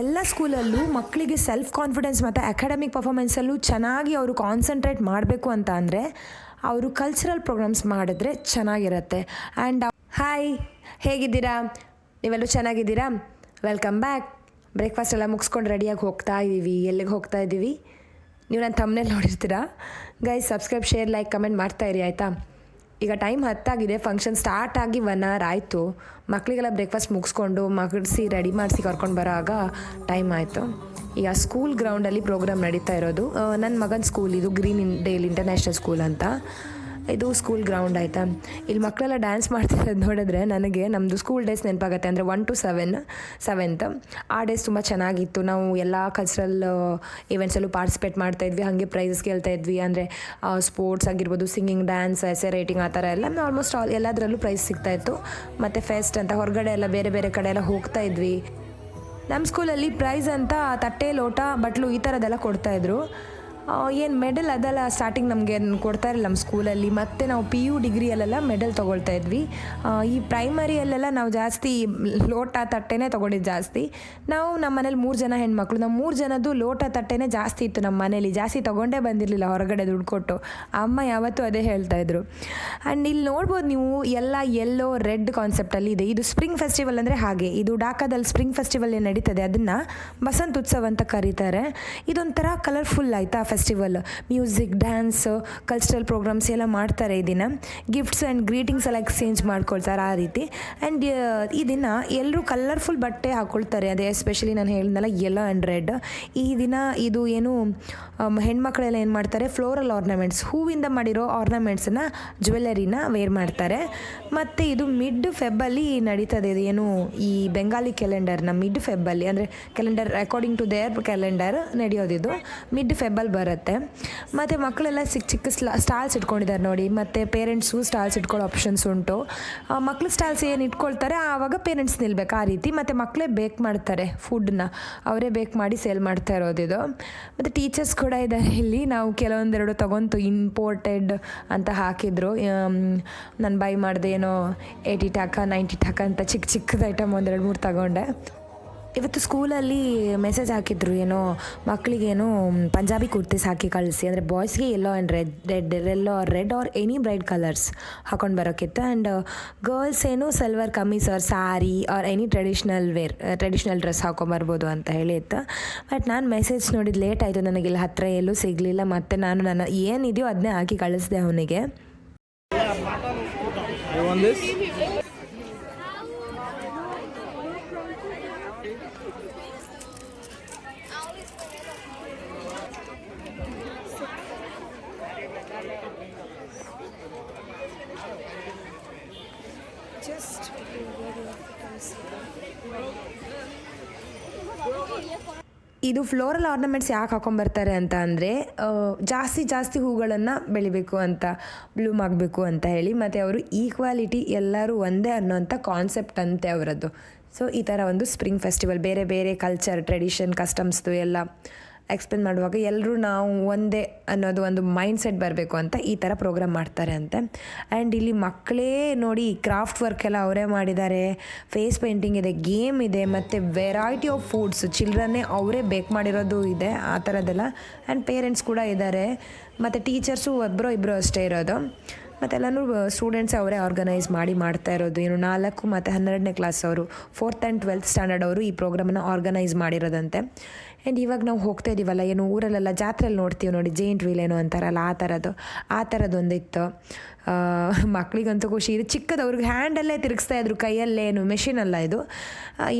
ಎಲ್ಲ ಸ್ಕೂಲಲ್ಲೂ ಮಕ್ಕಳಿಗೆ ಸೆಲ್ಫ್ ಕಾನ್ಫಿಡೆನ್ಸ್ ಮತ್ತು ಅಕಾಡೆಮಿಕ್ ಪರ್ಫಾಮೆನ್ಸಲ್ಲೂ ಚೆನ್ನಾಗಿ ಅವರು ಕಾನ್ಸಂಟ್ರೇಟ್ ಮಾಡಬೇಕು ಅಂತ ಅಂದರೆ ಅವರು ಕಲ್ಚರಲ್ ಪ್ರೋಗ್ರಾಮ್ಸ್ ಮಾಡಿದ್ರೆ ಚೆನ್ನಾಗಿರುತ್ತೆ. ಆ್ಯಂಡ್ ಹಾಯ್ ಹೇಗಿದ್ದೀರಾ? ನೀವೆಲ್ಲರೂ ಚೆನ್ನಾಗಿದ್ದೀರಾ? ವೆಲ್ಕಮ್ ಬ್ಯಾಕ್ ಬ್ರೇಕ್ಫಾಸ್ಟ್ ಎಲ್ಲ ಮುಗಿಸ್ಕೊಂಡು ರೆಡಿಯಾಗಿ ಹೋಗ್ತಾ ಇದ್ದೀವಿ ಎಲ್ಲಿಗೆ ಹೋಗ್ತಾ ಇದ್ದೀವಿ ನೀವು ನನ್ನ ತಮ್ಮನೇಲಿ ನೋಡಿರ್ತೀರಾ? Guys subscribe share like comment ಮಾಡ್ತಾ ಇರಿ, ಆಯಿತಾ? ಈಗ ಟೈಮ್ ಹತ್ತಾಗಿದೆ ಫಂಕ್ಷನ್ ಸ್ಟಾರ್ಟ್ ಆಗಿ ಒನ್ ಅವರ್ ಆಯಿತು. ಮಕ್ಕಳಿಗೆಲ್ಲ ಬ್ರೇಕ್ಫಾಸ್ಟ್ ಮುಗಿಸ್ಕೊಂಡು ಮಗಿಸಿ ರೆಡಿ ಮಾಡಿಸಿ ಕರ್ಕೊಂಡು ಬರೋವಾಗ ಟೈಮ್ ಆಯಿತು. ಈಗ ಸ್ಕೂಲ್ ಗ್ರೌಂಡಲ್ಲಿ ಪ್ರೋಗ್ರಾಮ್ ನಡೀತಾ ಇರೋದು. ನನ್ನ ಮಗನ ಸ್ಕೂಲ್ ಇದು Green in Dale International School ಅಂತ. ಇದು ಸ್ಕೂಲ್ ಗ್ರೌಂಡ್ ಆಯಿತಾ? ಇಲ್ಲಿ ಮಕ್ಕಳೆಲ್ಲ ಡ್ಯಾನ್ಸ್ ಮಾಡ್ತಿರೋದು ನೋಡಿದ್ರೆ ನನಗೆ ನಮ್ಮದು ಸ್ಕೂಲ್ ಡೇಸ್ ನೆನಪಾಗುತ್ತೆ. ಅಂದರೆ ಒನ್ ಟು ಸೆವೆನ್ ಸೆವೆಂತ್ ಆ ಡೇಸ್ ತುಂಬ ಚೆನ್ನಾಗಿತ್ತು. ನಾವು ಎಲ್ಲ ಕಲ್ಚರಲ್ ಈವೆಂಟ್ಸಲ್ಲೂ ಪಾರ್ಟಿಸಿಪೇಟ್ ಮಾಡ್ತಾ ಇದ್ವಿ. ಹಾಗೆ ಪ್ರೈಸಸ್ ಗೆಲ್ತಾ ಇದ್ವಿ. ಅಂದರೆ ಸ್ಪೋರ್ಟ್ಸ್ ಆಗಿರ್ಬೋದು ಸಿಂಗಿಂಗ್ ಡ್ಯಾನ್ಸ್ ಎಸೆ ರೈಟಿಂಗ್ ಆ ಥರ ಎಲ್ಲ. ಆಲ್ಮೋಸ್ಟ್ ಆಲ್ ಎಲ್ಲದರಲ್ಲೂ ಪ್ರೈಸ್ ಸಿಗ್ತಾಯಿತ್ತು ಮತ್ತು ಫೆಸ್ಟ್ ಅಂತ ಹೊರಗಡೆ ಎಲ್ಲ ಬೇರೆ ಬೇರೆ ಕಡೆ ಎಲ್ಲ ಹೋಗ್ತಾ ಇದ್ವಿ. ನಮ್ಮ ಸ್ಕೂಲಲ್ಲಿ ಪ್ರೈಸ್ ಅಂತ ತಟ್ಟೆ, ಲೋಟ, ಬಟ್ಲು ಈ ಥರದ್ದೆಲ್ಲ ಕೊಡ್ತಾಯಿದ್ರು ಏನು ಮೆಡಲ್ ಅದೆಲ್ಲ ಸ್ಟಾರ್ಟಿಂಗ್ ನಮಗೆ ಕೊಡ್ತಾ ಇರಲಿಲ್ಲ ನಮ್ಮ ಸ್ಕೂಲಲ್ಲಿ ಮತ್ತು ನಾವು ಪಿ ಯು ಡಿಗ್ರಿಯಲ್ಲೆಲ್ಲ ಮೆಡಲ್ ತೊಗೊಳ್ತಾ ಇದ್ವಿ. ಈ ಪ್ರೈಮರಿಯಲ್ಲೆಲ್ಲ ನಾವು ಜಾಸ್ತಿ ಲೋಟ ತಟ್ಟೆನೇ ತೊಗೊಂಡಿದ್ದು ಜಾಸ್ತಿ. ನಾವು ನಮ್ಮ ಮನೇಲಿ ಮೂರು ಜನ ಹೆಣ್ಮಕ್ಳು. ನಮ್ಮ ಮೂರು ಜನದ್ದು ಲೋಟ ತಟ್ಟೆನೇ ಜಾಸ್ತಿ ಇತ್ತು ನಮ್ಮ ಮನೇಲಿ. ಜಾಸ್ತಿ ತೊಗೊಂಡೇ ಬಂದಿರಲಿಲ್ಲ, ಹೊರಗಡೆ ದುಡ್ಡು ಕೊಟ್ಟು. ಅಮ್ಮ ಯಾವತ್ತೂ ಅದೇ ಹೇಳ್ತಾ ಇದ್ರು. ಆ್ಯಂಡ್ ಇಲ್ಲಿ ನೋಡ್ಬೋದು ನೀವು, ಎಲ್ಲ ಎಲ್ಲೋ ರೆಡ್ ಕಾನ್ಸೆಪ್ಟಲ್ಲಿ ಇದೆ. ಇದು ಸ್ಪ್ರಿಂಗ್ ಫೆಸ್ಟಿವಲ್ ಅಂದರೆ ಹಾಗೆ. ಇದು ಡಾಕಾದಲ್ಲಿ ಸ್ಪ್ರಿಂಗ್ ಫೆಸ್ಟಿವಲ್ ಏನು ನಡೀತದೆ, ಅದನ್ನು ಬಸಂತ್ ಉತ್ಸವ ಅಂತ ಕರೀತಾರೆ. ಇದೊಂಥರ ಕಲರ್ಫುಲ್ ಆಯಿತಾ? Festival music dance cultural programmes ಎಲ್ಲ ಮಾಡ್ತಾರೆ ಈ ದಿನ. ಗಿಫ್ಟ್ಸ್ ಆ್ಯಂಡ್ ಗ್ರೀಟಿಂಗ್ಸ್ ಎಲ್ಲ ಎಕ್ಸ್ಚೇಂಜ್ ಮಾಡ್ಕೊಳ್ತಾರೆ ಆ ರೀತಿ. ಆ್ಯಂಡ್ ಈ ದಿನ ಎಲ್ಲರೂ ಕಲರ್ಫುಲ್ ಬಟ್ಟೆ ಹಾಕ್ಕೊಳ್ತಾರೆ ಅದೇ ಎಸ್ಪೆಷಲಿ ನಾನು ಹೇಳಿದ್ನಲ್ಲ ಯೆಲ್ಲೋ ಆ್ಯಂಡ್ ರೆಡ್ ಈ ದಿನ ಇದು ಏನು ಹೆಣ್ಮಕ್ಳೆಲ್ಲ ಏನು ಮಾಡ್ತಾರೆ? ಫ್ಲೋರಲ್ ಆರ್ನಮೆಂಟ್ಸ್ ಹೂವಿಂದ ಮಾಡಿರೋ ಆರ್ನಮೆಂಟ್ಸನ್ನ ಜ್ಯುವೆಲ್ಲರಿನ ವೇರ್ ಮಾಡ್ತಾರೆ. ಮತ್ತು ಇದು ಮಿಡ್ ಫೆಬ್ಬಲ್ಲಿ ನಡೀತದೆ. ಇದು ಏನು ಈ ಬೆಂಗಾಲಿ ಕ್ಯಾಲೆಂಡರ್ನ ಮಿಡ್ ಫೆಬ್ಬಲ್ಲಿ ಅಂದರೆ calendar according to their calendar ನಡೆಯೋದಿದು. Mid ಫೆಬ್ಬಲ್ಲಿ ಬರುತ್ತೆ. ಮತ್ತು ಮಕ್ಕಳೆಲ್ಲ ಚಿಕ್ಕ ಚಿಕ್ಕ ಸ್ಲಾ, ಸ್ಟಾಲ್ಸ್ ಇಟ್ಕೊಂಡಿದ್ದಾರೆ ನೋಡಿ. ಮತ್ತು ಪೇರೆಂಟ್ಸು ಸ್ಟಾಲ್ಸ್ ಇಟ್ಕೊಳ್ಳೋ ಆಪ್ಷನ್ಸ್ ಉಂಟು. ಮಕ್ಳು ಸ್ಟಾಲ್ಸ್ ಏನು ಇಟ್ಕೊಳ್ತಾರೆ ಆವಾಗ ಪೇರೆಂಟ್ಸ್ ನಿಲ್ಬೇಕು. ಆ ರೀತಿ ಮತ್ತು ಮಕ್ಕಳೇ ಬೇಕ್ ಮಾಡ್ತಾರೆ ಫುಡ್ನ ಅವರೇ ಬೇಕ್ ಮಾಡಿ ಸೇಲ್ ಮಾಡ್ತಾ ಇರೋದಿದು ಮತ್ತು ಟೀಚರ್ಸ್ ಕೂಡ ಇದ್ದಾರೆ ಇಲ್ಲಿ. ನಾವು ಕೆಲವೊಂದೆರಡು ತಗೊಂತು ಇಂಪೋರ್ಟೆಡ್ ಅಂತ ಹಾಕಿದ್ರು. ನಾನು ಬೈ ಮಾಡಿದೆ ಏನೋ ಏಯ್ಟಿ ಟಾಕ ನೈಂಟಿ ಟಾಕ ಅಂತ ಚಿಕ್ಕ ಚಿಕ್ಕದ ಐಟಮ್ ಒಂದೆರಡು ಮೂರು ತಗೊಂಡೆ. ಇವತ್ತು ಸ್ಕೂಲಲ್ಲಿ ಮೆಸೇಜ್ ಹಾಕಿದ್ರು, ಏನೋ ಮಕ್ಕಳಿಗೇನು ಪಂಜಾಬಿ ಕುರ್ತೀಸ್ ಹಾಕಿ ಕಳಿಸಿ. ಅಂದರೆ ಬಾಯ್ಸ್ಗೆ yellow and red red yellow red or any bright colours ಹಾಕೊಂಡು ಬರೋಕ್ಕಿತ್ತು ಆ್ಯಂಡ್ ಗರ್ಲ್ಸ್ ಏನು salwar kameez or sari or any traditional wear traditional dress ಹಾಕೊಂಬರ್ಬೋದು ಅಂತ ಹೇಳಿ ಇತ್ತು ಬಟ್ ನಾನು ಮೆಸೇಜ್ ನೋಡಿದ ಲೇಟ್ ಆಯಿತು ನನಗೆ ಇಲ್ಲಿ ಹತ್ತಿರ ಎಲ್ಲೂ ಸಿಗಲಿಲ್ಲ. ಮತ್ತು ನಾನು ನನ್ನ ಏನಿದೆಯೋ ಅದನ್ನೇ ಹಾಕಿ ಕಳಿಸಿದೆ ಅವನಿಗೆ. ಇದು ಫ್ಲೋರಲ್ ಆರ್ನಮೆಂಟ್ಸ್ ಯಾಕೆ ಹಾಕೊಂಬರ್ತಾರೆ ಅಂತ ಅಂದರೆ ಜಾಸ್ತಿ ಜಾಸ್ತಿ ಹೂಗಳನ್ನು ಬೆಳಿಬೇಕು ಅಂತ ಬ್ಲೂಮ್ ಆಗಬೇಕು ಅಂತ ಹೇಳಿ, ಮತ್ತು ಅವರು ಈಕ್ವಾಲಿಟಿ ಎಲ್ಲರೂ ಒಂದೇ ಅನ್ನೋಂಥ ಕಾನ್ಸೆಪ್ಟ್ ಅಂತೆ ಅವರದ್ದು. ಸೊ ಈ ಥರ ಒಂದು ಸ್ಪ್ರಿಂಗ್ ಫೆಸ್ಟಿವಲ್ ಬೇರೆ ಬೇರೆ ಕಲ್ಚರ್ ಟ್ರೆಡಿಷನ್ ಕಸ್ಟಮ್ಸ್ದು ಎಲ್ಲ. ಎಕ್ಸ್ಪ್ಲೇನ್ ಮಾಡುವಾಗ ಎಲ್ಲರೂ ನಾವು ಒಂದೇ ಅನ್ನೋದು ಒಂದು ಮೈಂಡ್ ಸೆಟ್ ಬರಬೇಕು ಅಂತ ಈ ಥರ ಪ್ರೋಗ್ರಾಮ್ ಮಾಡ್ತಾರೆ ಅಂತೆ. ಆ್ಯಂಡ್ ಇಲ್ಲಿ ಮಕ್ಕಳೇ ನೋಡಿ ಕ್ರಾಫ್ಟ್ ವರ್ಕ್ ಎಲ್ಲ ಅವರೇ ಮಾಡಿದ್ದಾರೆ. ಫೇಸ್ ಪೇಂಟಿಂಗ್ ಇದೆ ಗೇಮ್ ಇದೆ, ಮತ್ತು ವೆರೈಟಿ ಆಫ್ ಫುಡ್ಸ್ ಚಿಲ್ಡ್ರನ್ನೇ ಅವರೇ ಬೇಕ್ ಮಾಡಿರೋದು ಇದೆ, ಆ ಥರದ್ದೆಲ್ಲ. ಆ್ಯಂಡ್ ಪೇರೆಂಟ್ಸ್ ಕೂಡ ಇದ್ದಾರೆ. ಮತ್ತು ಟೀಚರ್ಸು ಒಬ್ಬರು ಇಬ್ಬರು ಅಷ್ಟೇ ಇರೋದು. ಮತ್ತೆಲ್ಲನೂ ಸ್ಟೂಡೆಂಟ್ಸ್ ಅವರೇ ಆರ್ಗನೈಸ್ ಮಾಡಿ ಮಾಡ್ತಾ ಇರೋದು. ಏನು ನಾಲ್ಕು ಮತ್ತು ಹನ್ನೆರಡನೇ ಕ್ಲಾಸ್ ಅವರು ಫೋರ್ತ್ ಆ್ಯಂಡ್ ಟ್ವೆಲ್ತ್ ಸ್ಟ್ಯಾಂಡರ್ಡ್ ಅವರು ಈ ಪ್ರೋಗ್ರಾಮನ್ನು ಆರ್ಗನೈಸ್ ಮಾಡಿರೋದಂತೆ. ಆ್ಯಂಡ್ ಇವಾಗ ನಾವು ಹೋಗ್ತಾ ಇದ್ದೀವಲ್ಲ ಏನು ಊರಲ್ಲೆಲ್ಲ ಜಾತ್ರೆಯಲ್ಲಿ ನೋಡ್ತೀವಿ ನೋಡಿ ಜೈಂಟ್ ವೀಲ್ ಏನೋ ಅಂತಾರಲ್ಲ, ಆ ಥರದ್ದು ಆ ಥರದ್ದೊಂದಿತ್ತು ಮಕ್ಕಳಿಗಂತೂ ಖುಷಿ. ಇದು ಚಿಕ್ಕದವ್ರಿಗೆ ಹ್ಯಾಂಡಲ್ಲೇ ತಿರುಗಿಸ್ತಾ ಇದ್ರು ಮೆಷಿನ್ ಅಲ್ಲ ಇದು.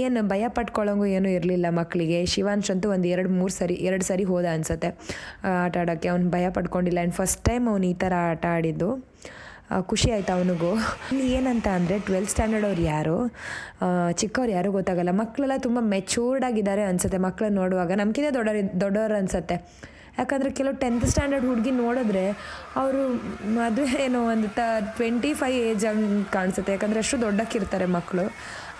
ಏನು ಭಯ ಪಟ್ಕೊಳ್ಳೋಂಗೂ ಏನೂ ಇರಲಿಲ್ಲ ಮಕ್ಕಳಿಗೆ ಶಿವಾಂಶ್ ಅಂತೂ ಒಂದು ಎರಡು, ಮೂರು ಸರಿ, ಎರಡು ಸರಿ ಹೋದ ಅನಿಸುತ್ತೆ ಆಟ ಆಡೋಕ್ಕೆ. ಅವ್ನು ಭಯ ಪಡ್ಕೊಂಡಿಲ್ಲ ಆ್ಯಂಡ್ ಫಸ್ಟ್ ಟೈಮ್ ಅವ್ನು ಈ ಥರ ಆಟ ಆಡಿದ್ದು. ಖುಷಿ ಆಯ್ತು ಅವನಿಗೂ. ಏನಂತ ಅಂದರೆ ಟ್ವೆಲ್ತ್ ಸ್ಟ್ಯಾಂಡರ್ಡ್ ಅವ್ರು ಯಾರು? ಚಿಕ್ಕವ್ರು ಯಾರು ಗೊತ್ತಾಗಲ್ಲ. ಮಕ್ಕಳೆಲ್ಲ ತುಂಬ ಮೆಚೂರ್ಡ್ ಆಗಿದ್ದಾರೆ ಅನ್ಸುತ್ತೆ. ಮಕ್ಕಳನ್ನ ನೋಡುವಾಗ ನಮ್ಗಿಂತ ದೊಡ್ಡವರು ದೊಡ್ಡವ್ರು ಅನ್ಸುತ್ತೆ. ಯಾಕಂದರೆ ಕೆಲವು ಟೆಂತ್ ಸ್ಟ್ಯಾಂಡರ್ಡ್ ಹುಡುಗಿ ನೋಡಿದ್ರೆ ಅವರು ಮದುವೆ ಏನೋ ಒಂದು ತ ಟ್ವೆಂಟಿ ಫೈವ್ ಏಜ್ ಹಂಗೆ ಕಾಣಿಸುತ್ತೆ. ಯಾಕಂದರೆ ಅಷ್ಟು ದೊಡ್ಡಕ್ಕಿರ್ತಾರೆ ಮಕ್ಕಳು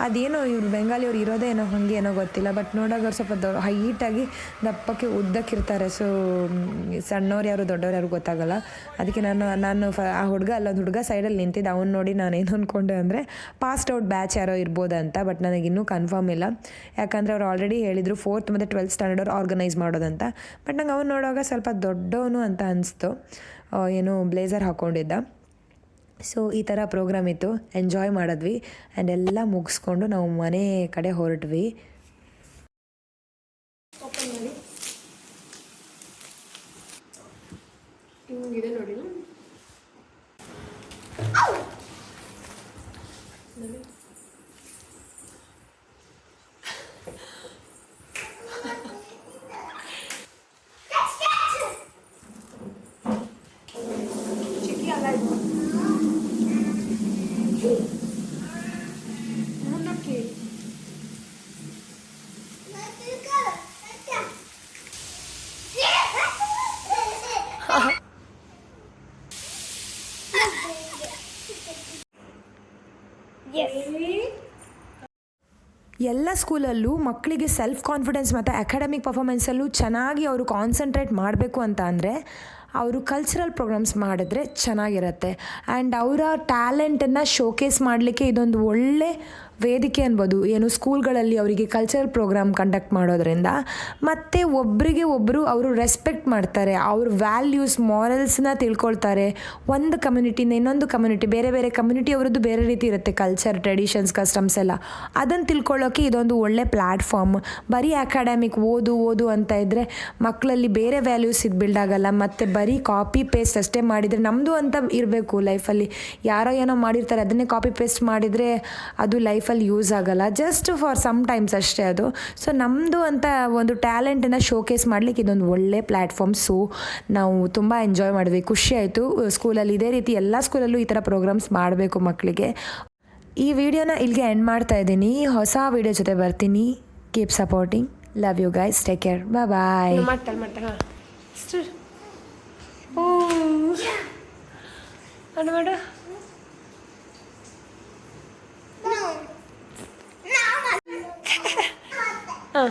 ಅದೇನೋ ಇವ್ರು ಬೆಂಗಾಲಿಯವ್ರು ಇರೋದೇ ಏನೋ ಹಾಗೆ ಏನೋ ಗೊತ್ತಿಲ್ಲ ಬಟ್ ನೋಡೋಕೆ ಅವ್ರು ಸ್ವಲ್ಪ ದೊ, ಹೈಟಾಗಿ ದಪ್ಪಕ್ಕೆ ಉದ್ದಕ್ಕಿರ್ತಾರೆ. ಸೊ ಸಣ್ಣವ್ರು ಯಾರು, ದೊಡ್ಡವ್ರು ಯಾರು ಗೊತ್ತಾಗಲ್ಲ. ಅದಕ್ಕೆ ನಾನು ನಾನು ಫ, ಆ ಹುಡುಗ, ಅಲ್ಲೊಂದು ಹುಡುಗ ಸೈಡಲ್ಲಿ ನಿಂತಿದ್ದೆ. ಅವ್ನು ನೋಡಿ ನಾನು ಏನು ಅಂದ್ಕೊಂಡೆ ಅಂದರೆ ಪಾಸ್ಟ್ ಔಟ್ ಬ್ಯಾಚ್ ಯಾರೋ ಇರ್ಬೋದಂತ ಬಟ್ ನನಗೆ ಇನ್ನೂ ಕನ್ಫರ್ಮ್ ಇಲ್ಲ. ಯಾಕಂದರೆ ಅವ್ರು ಆಲ್ರೆಡಿ ಹೇಳಿದರು ಫೋರ್ತ್ ಮತ್ತು ಟ್ವೆಲ್ತ್ ಸ್ಟ್ಯಾಂಡರ್ಡ್ ಅವ್ರು ಆರ್ಗನೈಸ್ ಮಾಡೋದಂತ. ಬಟ್ ನಂಗೆ ಅವ್ನು ನೋಡುವಾಗ ಸ್ವಲ್ಪ ದೊಡ್ಡವನು ಅಂತ ಅನಿಸ್ತು. ಏನು ಬ್ಲೇಸರ್ ಹಾಕ್ಕೊಂಡಿದ್ದ ಸೊ ಈ ಥರ ಪ್ರೋಗ್ರಾಮ್ ಇತ್ತು. ಎಂಜಾಯ್ ಮಾಡಿದ್ವಿ. ಆ್ಯಂಡ್ ಎಲ್ಲ ಮುಗಿಸ್ಕೊಂಡು ನಾವು ಮನೆ ಕಡೆ ಹೊರಟ್ವಿ. ನೋಡಿ. ಸ್ಕೂಲಲ್ಲೂ ಮಕ್ಕಳಿಗೆ ಸೆಲ್ಫ್ ಕಾನ್ಫಿಡೆನ್ಸ್ ಮತ್ತು ಅಕಾಡೆಮಿಕ್ ಪರ್ಫಾಮೆನ್ಸಲ್ಲೂ ಚೆನ್ನಾಗಿ ಅವರು ಕಾನ್ಸಂಟ್ರೇಟ್ ಮಾಡಬೇಕು ಅಂತ ಅಂದರೆ ಅವರು ಕಲ್ಚರಲ್ ಪ್ರೋಗ್ರಾಮ್ಸ್ ಮಾಡಿದ್ರೆ ಚೆನ್ನಾಗಿರುತ್ತೆ. ಆ್ಯಂಡ್ ಅವರ ಟ್ಯಾಲೆಂಟನ್ನು ಶೋಕೇಸ್ ಮಾಡಲಿಕ್ಕೆ ಇದೊಂದು ಒಳ್ಳೆ ವೇದಿಕೆ ಅನ್ಬೋದು, ಏನು ಸ್ಕೂಲ್ಗಳಲ್ಲಿ ಅವರಿಗೆ ಕಲ್ಚರಲ್ ಪ್ರೋಗ್ರಾಮ್ ಕಂಡಕ್ಟ್ ಮಾಡೋದ್ರಿಂದ, ಮತ್ತು ಒಬ್ಬರಿಗೆ ಒಬ್ಬರು ಅವರು ರೆಸ್ಪೆಕ್ಟ್ ಮಾಡ್ತಾರೆ, ಅವ್ರ ವ್ಯಾಲ್ಯೂಸ್ ಮಾರಲ್ಸ್ನ ತಿಳ್ಕೊಳ್ತಾರೆ. ಒಂದು ಕಮ್ಯುನಿಟಿಯಿಂದ ಇನ್ನೊಂದು ಕಮ್ಯುನಿಟಿ ಬೇರೆ ಬೇರೆ ಕಮ್ಯುನಿಟಿ ಅವರದ್ದು ಬೇರೆ ರೀತಿ ಇರುತ್ತೆ ಕಲ್ಚರ್ ಟ್ರೆಡಿಷನ್ಸ್ ಕಸ್ಟಮ್ಸ್ ಎಲ್ಲ. ಅದನ್ನು ತಿಳ್ಕೊಳ್ಳೋಕೆ ಇದೊಂದು ಒಳ್ಳೆ ಪ್ಲ್ಯಾಟ್ಫಾರ್ಮ್ ಬರೀ ಅಕಾಡೆಮಿಕ್ ಓದು ಓದು ಅಂತ ಇದ್ದರೆ ಮಕ್ಕಳಲ್ಲಿ ಬೇರೆ ವ್ಯಾಲ್ಯೂಸ್ ಇದು ಬಿಲ್ಡ್ ಆಗಲ್ಲ, ಮತ್ತು ಬರೀ ಕಾಪಿ ಪೇಸ್ಟ್ ಅಷ್ಟೇ ಮಾಡಿದರೆ ನಮ್ಮದು ಅಂತ ಇರಬೇಕು ಲೈಫಲ್ಲಿ ಯಾರೋ ಏನೋ ಮಾಡಿರ್ತಾರೆ, ಅದನ್ನೇ ಕಾಪಿ ಪೇಸ್ಟ್ ಮಾಡಿದರೆ ಅದು ಲೈಫಲ್ಲಿ ಯೂಸ್ ಆಗಲ್ಲ. ಜಸ್ಟ್ ಫಾರ್ ಸಮ್ ಟೈಮ್ಸ್ ಅಷ್ಟೇ ಅದು. ಸೊ ನಮ್ಮದು ಅಂತ ಒಂದು ಟ್ಯಾಲೆಂಟನ್ನು ಶೋಕೇಸ್ ಮಾಡಲಿಕ್ಕೆ ಇದೊಂದು ಒಳ್ಳೆ ಪ್ಲ್ಯಾಟ್ಫಾರ್ಮ್ ಸೊ ನಾವು ತುಂಬ ಎಂಜಾಯ್ ಮಾಡಿದ್ವಿ. ಖುಷಿ ಆಯಿತು. ಸ್ಕೂಲಲ್ಲಿ ಇದೇ ರೀತಿ ಎಲ್ಲ ಸ್ಕೂಲಲ್ಲೂ ಈ ಥರ ಪ್ರೋಗ್ರಾಮ್ಸ್ ಮಾಡಬೇಕು ಮಕ್ಕಳಿಗೆ ಈ ವಿಡಿಯೋನ ಇಲ್ಲಿಗೆ ಎಂಡ್ ಮಾಡ್ತಾ ಇದ್ದೀನಿ. ಹೊಸ ವಿಡಿಯೋ ಜೊತೆ ಬರ್ತೀನಿ. Keep supporting love you guys take care bye bye ಮಾಡು ಮಾಡು ಹಾಂ